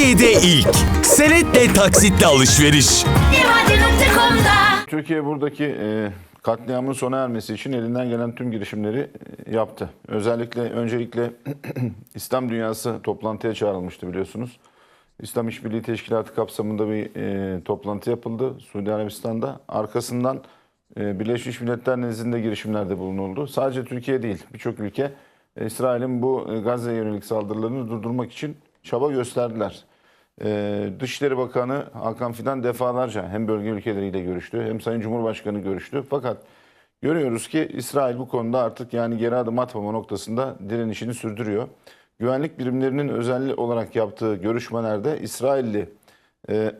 Türkiye'de ilk. Senetle taksitle alışveriş. Türkiye buradaki e, katliamın sona ermesi için elinden gelen tüm girişimleri e, yaptı. Özellikle öncelikle İslam dünyası toplantıya çağrılmıştı biliyorsunuz. İslam İşbirliği Teşkilatı kapsamında bir e, toplantı yapıldı Suudi Arabistan'da. Arkasından e, Birleşmiş Milletler nezdinde girişimlerde bulunuldu. Sadece Türkiye değil birçok ülke e, İsrail'in bu e, Gazze'ye yönelik saldırılarını durdurmak için çaba gösterdiler. Ee, Dışişleri Bakanı Hakan Fidan defalarca hem bölge ülkeleriyle görüştü hem Sayın Cumhurbaşkanı görüştü. Fakat görüyoruz ki İsrail bu konuda artık yani geri adım atmama noktasında direnişini sürdürüyor. Güvenlik birimlerinin özel olarak yaptığı görüşmelerde İsrailli e,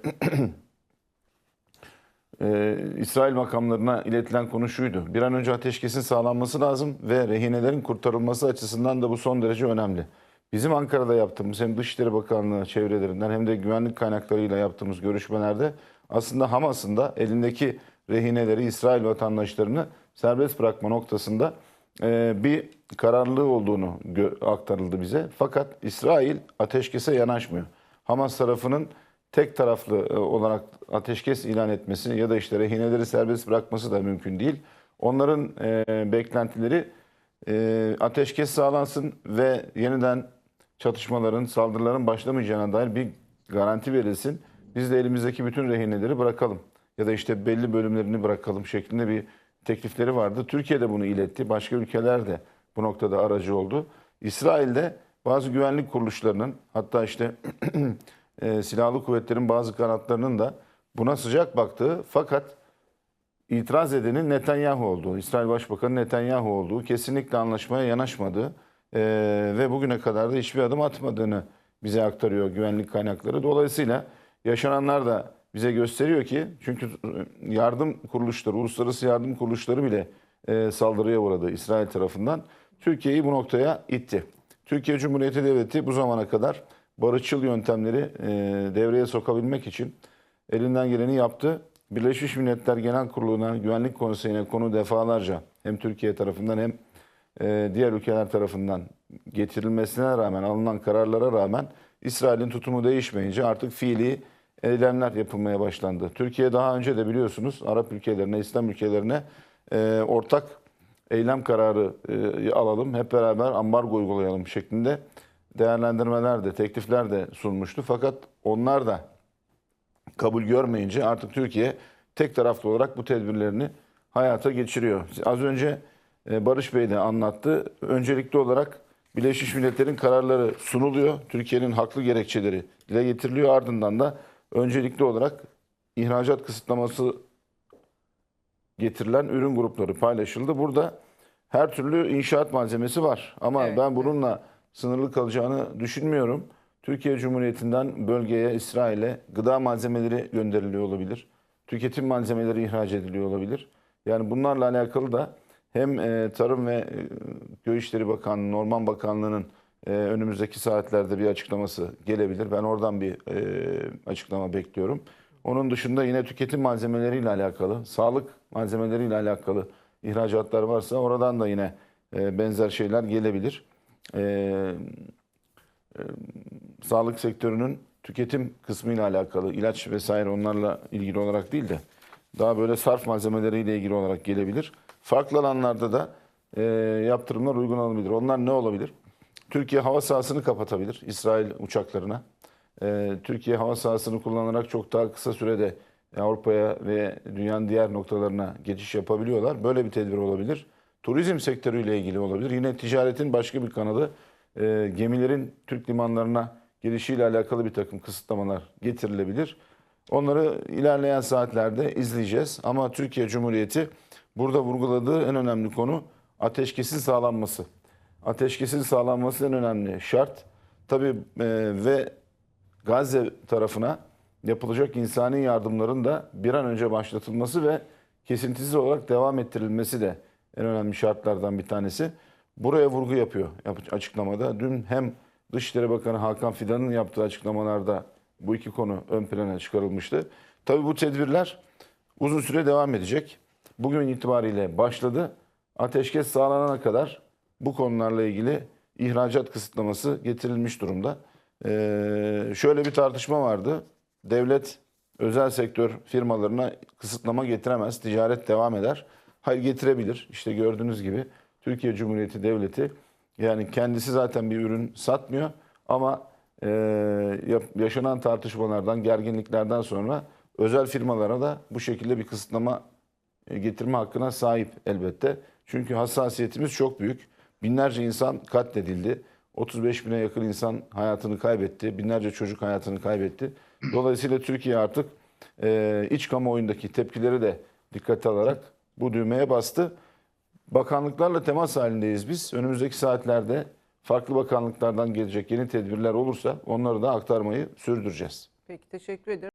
e, İsrail makamlarına iletilen konu şuydu. Bir an önce ateşkesin sağlanması lazım ve rehinelerin kurtarılması açısından da bu son derece önemli. Bizim Ankara'da yaptığımız hem Dışişleri Bakanlığı çevrelerinden hem de güvenlik kaynaklarıyla yaptığımız görüşmelerde aslında Hamas'ın da elindeki rehineleri İsrail vatandaşlarını serbest bırakma noktasında e, bir kararlılığı olduğunu aktarıldı bize. Fakat İsrail ateşkese yanaşmıyor. Hamas tarafının tek taraflı e, olarak ateşkes ilan etmesi ya da işte rehineleri serbest bırakması da mümkün değil. Onların e, beklentileri ateşkes sağlansın ve yeniden çatışmaların, saldırıların başlamayacağına dair bir garanti verilsin. Biz de elimizdeki bütün rehineleri bırakalım ya da işte belli bölümlerini bırakalım şeklinde bir teklifleri vardı. Türkiye de bunu iletti. Başka ülkeler de bu noktada aracı oldu. İsrail'de bazı güvenlik kuruluşlarının hatta işte e, silahlı kuvvetlerin bazı kanatlarının da buna sıcak baktığı fakat itiraz edenin Netanyahu olduğu, İsrail Başbakanı Netanyahu olduğu, kesinlikle anlaşmaya yanaşmadığı e, ve bugüne kadar da hiçbir adım atmadığını bize aktarıyor güvenlik kaynakları. Dolayısıyla yaşananlar da bize gösteriyor ki çünkü yardım kuruluşları, uluslararası yardım kuruluşları bile e, saldırıya uğradı İsrail tarafından. Türkiye'yi bu noktaya itti. Türkiye Cumhuriyeti Devleti bu zamana kadar barışçıl yöntemleri e, devreye sokabilmek için elinden geleni yaptı. Birleşmiş Milletler Genel Kurulu'na, Güvenlik Konseyi'ne konu defalarca hem Türkiye tarafından hem e, diğer ülkeler tarafından getirilmesine rağmen, alınan kararlara rağmen İsrail'in tutumu değişmeyince artık fiili eylemler yapılmaya başlandı. Türkiye daha önce de biliyorsunuz Arap ülkelerine, İslam ülkelerine e, ortak eylem kararı e, alalım, hep beraber ambargo uygulayalım şeklinde değerlendirmeler de, teklifler de sunmuştu. Fakat onlar da kabul görmeyince artık Türkiye tek taraflı olarak bu tedbirlerini hayata geçiriyor. Az önce e, Barış Bey de anlattı. Öncelikli olarak Birleşmiş Milletler'in kararları sunuluyor. Türkiye'nin haklı gerekçeleri dile getiriliyor. Ardından da öncelikli olarak ihracat kısıtlaması getirilen ürün grupları paylaşıldı. Burada her türlü inşaat malzemesi var. Ama Evet, ben bununla sınırlı kalacağını düşünmüyorum. Türkiye Cumhuriyeti'nden bölgeye, İsrail'e gıda malzemeleri gönderiliyor olabilir. Tüketim malzemeleri ihraç ediliyor olabilir. Yani bunlarla alakalı da hem e, Tarım ve e, Köy İşleri Bakanlığı, Orman Bakanlığı'nın e, önümüzdeki saatlerde bir açıklaması gelebilir. Ben oradan bir e, açıklama bekliyorum. Onun dışında yine tüketim malzemeleriyle alakalı, sağlık malzemeleriyle alakalı ihracatlar varsa oradan da yine e, benzer şeyler gelebilir. E, sağlık sektörünün tüketim kısmıyla alakalı ilaç vesaire onlarla ilgili olarak değil de daha böyle sarf malzemeleriyle ilgili olarak gelebilir. Farklı alanlarda da e, yaptırımlar uygulanabilir. Onlar ne olabilir? Türkiye hava sahasını kapatabilir İsrail uçaklarına. E, Türkiye hava sahasını kullanarak çok daha kısa sürede Avrupa'ya ve dünyanın diğer noktalarına geçiş yapabiliyorlar. Böyle bir tedbir olabilir. Turizm sektörüyle ilgili olabilir. Yine ticaretin başka bir kanadı e, gemilerin Türk limanlarına girişiyle alakalı bir takım kısıtlamalar getirilebilir. Onları ilerleyen saatlerde izleyeceğiz. Ama Türkiye Cumhuriyeti burada vurguladığı en önemli konu ateşkesin sağlanması. Ateşkesin sağlanması en önemli şart. Tabii e, ve Gazze tarafına yapılacak insani yardımların da bir an önce başlatılması ve kesintisiz olarak devam ettirilmesi de en önemli şartlardan bir tanesi. Buraya vurgu yapıyor yap- açıklamada. Dün hem Dışişleri Bakanı Hakan Fidan'ın yaptığı açıklamalarda bu iki konu ön plana çıkarılmıştı. Tabii bu tedbirler uzun süre devam edecek. Bugün itibariyle başladı. Ateşkes sağlanana kadar bu konularla ilgili ihracat kısıtlaması getirilmiş durumda. Ee, şöyle bir tartışma vardı. Devlet özel sektör firmalarına kısıtlama getiremez. Ticaret devam eder. Hayır getirebilir. İşte gördüğünüz gibi Türkiye Cumhuriyeti Devleti yani kendisi zaten bir ürün satmıyor ama e, yaşanan tartışmalardan, gerginliklerden sonra özel firmalara da bu şekilde bir kısıtlama getirme hakkına sahip elbette. Çünkü hassasiyetimiz çok büyük. Binlerce insan katledildi. 35 bine yakın insan hayatını kaybetti. Binlerce çocuk hayatını kaybetti. Dolayısıyla Türkiye artık e, iç kamuoyundaki tepkileri de dikkate alarak bu düğmeye bastı. Bakanlıklarla temas halindeyiz biz. Önümüzdeki saatlerde farklı bakanlıklardan gelecek yeni tedbirler olursa onları da aktarmayı sürdüreceğiz. Peki teşekkür ederim.